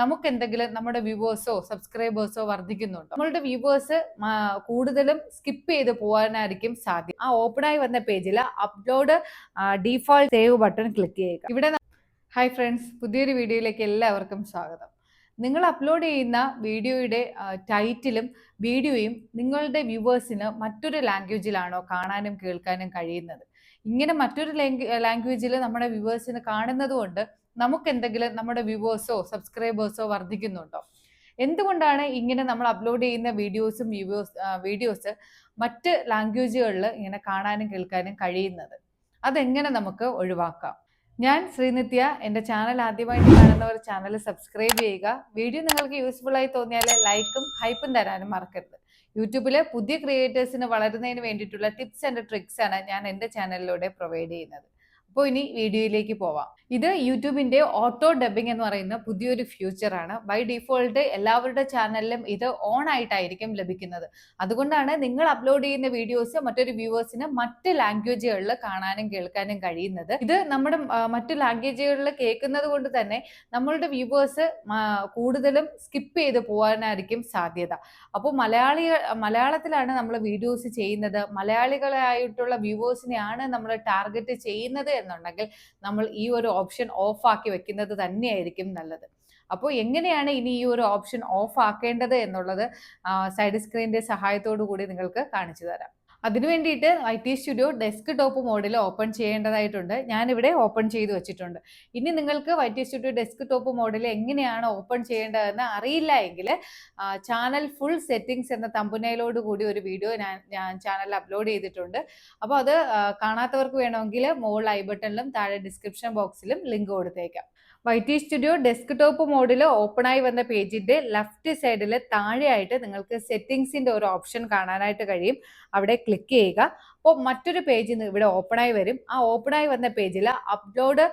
നമുക്ക് എന്തെങ്കിലും നമ്മുടെ വ്യൂവേഴ്സോ സബ്സ്ക്രൈബേഴ്സോ വർദ്ധിക്കുന്നുണ്ടോ? നമ്മളുടെ വ്യൂവേഴ്സ് കൂടുതലും സ്കിപ്പ് ചെയ്ത് പോകാനായിരിക്കും സാധ്യത. ആ ഓപ്പൺ ആയി വന്ന പേജിൽ upload default save button click ചെയ്യുക. ഇവിടെ ഹായ് ഫ്രണ്ട്സ് പുതിയൊരു വീഡിയോയിലേക്ക് എല്ലാവർക്കും സ്വാഗതം. നിങ്ങൾ അപ്ലോഡ് ചെയ്യുന്ന വീഡിയോയുടെ ടൈറ്റിലും വീഡിയോയും നിങ്ങളുടെ വ്യൂവേഴ്സിന് മറ്റൊരു ലാംഗ്വേജിലാണോ കാണാനും കേൾക്കാനും കഴിയുന്നത്? ഇങ്ങനെ മറ്റൊരു ലാംഗ്വേജിൽ നമ്മുടെ വ്യൂവേഴ്സിന് കാണുന്നത് കൊണ്ട് നമുക്ക് എന്തെങ്കിലും നമ്മുടെ വ്യൂവേഴ്സോ സബ്സ്ക്രൈബേഴ്സോ വർദ്ധിക്കുന്നുണ്ടോ? എന്തുകൊണ്ടാണ് ഇങ്ങനെ നമ്മൾ അപ്ലോഡ് ചെയ്യുന്ന വീഡിയോസും വ്യൂവേഴ്സ് വീഡിയോസ് മറ്റ് ലാംഗ്വേജുകളിൽ ഇങ്ങനെ കാണാനും കേൾക്കാനും കഴിയുന്നത്? അതെങ്ങനെ നമുക്ക് ഒഴിവാക്കാം? ഞാൻ ശ്രീനിത്യ എന്റെ ചാനൽ ആദ്യമായിട്ട് കാണുന്നവർ ചാനൽ സബ്സ്ക്രൈബ് ചെയ്യുക. വീഡിയോ നിങ്ങൾക്ക് യൂസ്ഫുൾ ആയി തോന്നിയാൽ ലൈക്കും ഹൈപ്പും തരാനും മറക്കരുത്. യൂട്യൂബിലെ പുതിയ ക്രിയേറ്റേഴ്സിന് വളരുന്നതിന് വേണ്ടിയിട്ടുള്ള ടിപ്സ് ആൻഡ് ട്രിക്സ് ആണ് ഞാൻ എന്റെ ചാനലിലൂടെ പ്രൊവൈഡ് ചെയ്യുന്നത്. അപ്പോൾ ഇനി വീഡിയോയിലേക്ക് പോവാം. ഇത് യൂട്യൂബിന്റെ ഓട്ടോ ഡബിംഗ് എന്ന് പറയുന്ന പുതിയൊരു ഫ്യൂച്ചറാണ് ബൈ ഡിഫോൾട്ട് എല്ലാവരുടെ ചാനലിലും ഇത് ഓൺ ആയിട്ടായിരിക്കും ലഭിക്കുന്നത്. അതുകൊണ്ടാണ് നിങ്ങൾ അപ്ലോഡ് ചെയ്യുന്ന വീഡിയോസ് മറ്റൊരു വ്യൂവേഴ്സിന് മറ്റ് ലാംഗ്വേജുകളിൽ കാണാനും കേൾക്കാനും കഴിയുന്നത്. ഇത് നമ്മുടെ മറ്റു ലാംഗ്വേജുകളിൽ കേൾക്കുന്നത് കൊണ്ട് തന്നെ നമ്മളുടെ വ്യൂവേഴ്സ് കൂടുതലും സ്കിപ്പ് ചെയ്ത് പോകാനായിരിക്കും സാധ്യത. അപ്പോൾ മലയാളി മലയാളത്തിലാണ് നമ്മൾ വീഡിയോസ് ചെയ്യുന്നത്. മലയാളികളായിട്ടുള്ള വ്യൂവേഴ്സിനെയാണ് നമ്മൾ ടാർഗറ്റ് ചെയ്യുന്നത് എന്നുണ്ടെങ്കിൽ നമ്മൾ ഈ ഒരു ഓപ്ഷൻ ഓഫാക്കി വെക്കുന്നത് തന്നെയായിരിക്കും നല്ലത്. അപ്പോൾ എങ്ങനെയാണ് ഇനി ഈ ഒരു ഓപ്ഷൻ ഓഫ് ആക്കേണ്ടത് എന്നുള്ളത് സൈഡ് സ്ക്രീനിന്റെ സഹായത്തോടു കൂടി നിങ്ങൾക്ക് കാണിച്ചു തരാം. അതിനു വേണ്ടിയിട്ട് I T studio desktop മോഡിൽ ഓപ്പൺ ചെയ്യേണ്ടതായിട്ടുണ്ട്. ഞാനിവിടെ ഓപ്പൺ ചെയ്ത് വെച്ചിട്ടുണ്ട്. ഇനി നിങ്ങൾക്ക് I T studio desktop മോഡിൽ എങ്ങനെയാണ് ഓപ്പൺ ചെയ്യേണ്ടതെന്ന് അറിയില്ല എങ്കിൽ ചാനൽ ഫുൾ സെറ്റിംഗ്സ് എന്ന തമ്പുനയിലോട് കൂടി ഒരു വീഡിയോ ഞാൻ ഞാൻ ചാനലിൽ അപ്ലോഡ് ചെയ്തിട്ടുണ്ട്. അപ്പോൾ അത് കാണാത്തവർക്ക് വേണമെങ്കിൽ മോൾ ഐ ബട്ടണിലും താഴെ ഡിസ്ക്രിപ്ഷൻ ബോക്സിലും ലിങ്ക് കൊടുത്തേക്കാം. വൈറ്റി സ്റ്റുഡിയോ ഡെസ്ക്ടോപ്പ് മോഡിൽ ആയി വന്ന പേജിന്റെ ലെഫ്റ്റ് സൈഡിൽ താഴെയായിട്ട് നിങ്ങൾക്ക് സെറ്റിംഗ്സിന്റെ ഒരു ഓപ്ഷൻ കാണാനായിട്ട് കഴിയും. അവിടെ ക്ലിക്ക് ചെയ്യുക. അപ്പോൾ മറ്റൊരു പേജ് ഇവിടെ ഓപ്പൺ ആയി വരും. ആ ഓപ്പൺ ആയി വന്ന പേജിൽ അപ്ലോഡ്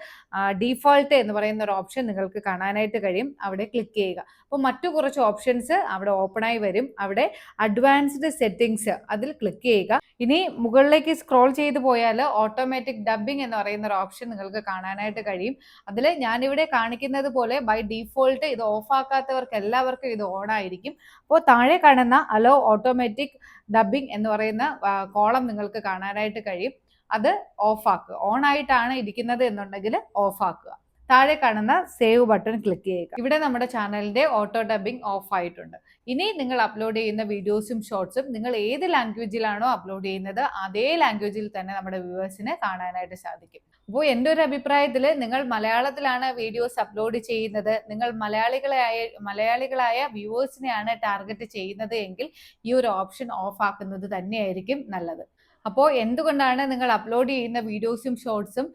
ഡീഫോൾട്ട് എന്ന് പറയുന്ന ഒരു ഓപ്ഷൻ നിങ്ങൾക്ക് കാണാനായിട്ട് കഴിയും. അവിടെ ക്ലിക്ക് ചെയ്യുക. അപ്പോൾ മറ്റു കുറച്ച് ഓപ്ഷൻസ് അവിടെ ഓപ്പൺ ആയി വരും. അവിടെ അഡ്വാൻസ്ഡ് സെറ്റിംഗ്സ് അതിൽ ക്ലിക്ക് ചെയ്യുക. ഇനി മുകളിലേക്ക് സ്ക്രോൾ ചെയ്ത് പോയാൽ ഓട്ടോമാറ്റിക് ഡബിംഗ് എന്ന് പറയുന്ന ഒരു ഓപ്ഷൻ നിങ്ങൾക്ക് കാണാനായിട്ട് കഴിയും. അതിൽ ഞാനിവിടെ കാണിക്കുന്നത് പോലെ ബൈ ഡീഫോൾട്ട് ഇത് ഓഫ് ആക്കാത്തവർക്ക് എല്ലാവർക്കും ഇത് ഓൺ ആയിരിക്കും. അപ്പോൾ താഴെ കാണുന്ന അലോ ഓട്ടോമാറ്റിക് ഡബിംഗ് എന്ന് പറയുന്ന കോളം നിങ്ങൾക്ക് കാണാനായിട്ട് കഴിയും. അത് ഓഫ് ആക്കുക. ഓൺ ആയിട്ടാണ് ഇരിക്കുന്നത് എന്നുണ്ടെങ്കിൽ ഓഫ് ആക്കുക. താഴെ കാണുന്ന സേവ് ബട്ടൺ ക്ലിക്ക് ചെയ്യുക. ഇവിടെ നമ്മുടെ ചാനലിന്റെ ഓട്ടോ ഡബിംഗ് ഓഫ് ആയിട്ടുണ്ട്. ഇനി നിങ്ങൾ അപ്ലോഡ് ചെയ്യുന്ന വീഡിയോസും ഷോർട്സും നിങ്ങൾ ഏത് ലാംഗ്വേജിലാണോ അപ്ലോഡ് ചെയ്യുന്നത് അതേ ലാംഗ്വേജിൽ തന്നെ നമ്മുടെ വ്യൂവേഴ്സിന് കാണാനായിട്ട് സാധിക്കും. അപ്പോൾ എന്റെ ഒരു അഭിപ്രായത്തിൽ നിങ്ങൾ മലയാളത്തിലാണ് വീഡിയോസ് അപ്ലോഡ് ചെയ്യുന്നത്. നിങ്ങൾ മലയാളികളായ മലയാളികളായ വ്യൂവേഴ്സിനെയാണ് ടാർഗറ്റ് ചെയ്യുന്നത് എങ്കിൽ ഈ ഒരു ഓപ്ഷൻ ഓഫ് ആക്കുന്നത് തന്നെയായിരിക്കും നല്ലത്. അപ്പോൾ എന്തുകൊണ്ടാണ് നിങ്ങൾ അപ്ലോഡ് ചെയ്യുന്ന വീഡിയോസും ഷോർട്സും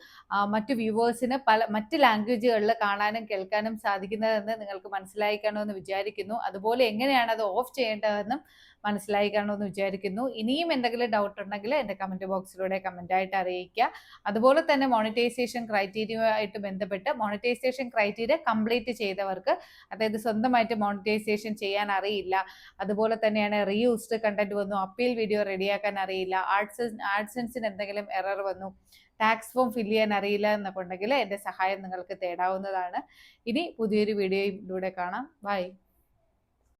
മറ്റു വ്യൂവേഴ്സിന് പല മറ്റ് ലാംഗ്വേജുകളിൽ കാണാനും കേൾക്കാനും സാധിക്കുന്നതെന്ന് നിങ്ങൾക്ക് മനസ്സിലായി കാണുമെന്ന് വിചാരിക്കുന്നു. അതുപോലെ എങ്ങനെയാണ് അത് ഓഫ് ചെയ്യേണ്ടതെന്നും മനസ്സിലായി കാണുമെന്ന് വിചാരിക്കുന്നു. ഇനിയും എന്തെങ്കിലും ഡൗട്ട് ഉണ്ടെങ്കിൽ എന്റെ കമന്റ് ബോക്സിലൂടെ കമന്റായിട്ട് അറിയിക്കുക. അതുപോലെ തന്നെ മോണിറ്റൈസേഷൻ ക്രൈറ്റീരിയയുമായിട്ട് ബന്ധപ്പെട്ട് മോണിറ്റൈസേഷൻ ക്രൈറ്റീരിയ കംപ്ലീറ്റ് ചെയ്തവർക്ക് അതായത് സ്വന്തമായിട്ട് മോണിറ്റൈസേഷൻ ചെയ്യാൻ അറിയില്ല. അതുപോലെ തന്നെയാണ് റീയൂസ്ഡ് കണ്ടന്റ് വന്നു അപ്പീൽ വീഡിയോ റെഡിയാക്കാൻ അറിയില്ല. ആർട്സ് ആഡ്സൻസിന് എന്തെങ്കിലും എറർ വന്നു ടാക്സ് ഫോം ഫില്ല് ചെയ്യാൻ അറിയില്ല എന്നൊക്കെ ഉണ്ടെങ്കിൽ എന്റെ സഹായം നിങ്ങൾക്ക് തേടാവുന്നതാണ്. ഇനി പുതിയൊരു വീഡിയോയിലൂടെ കാണാം. ബൈ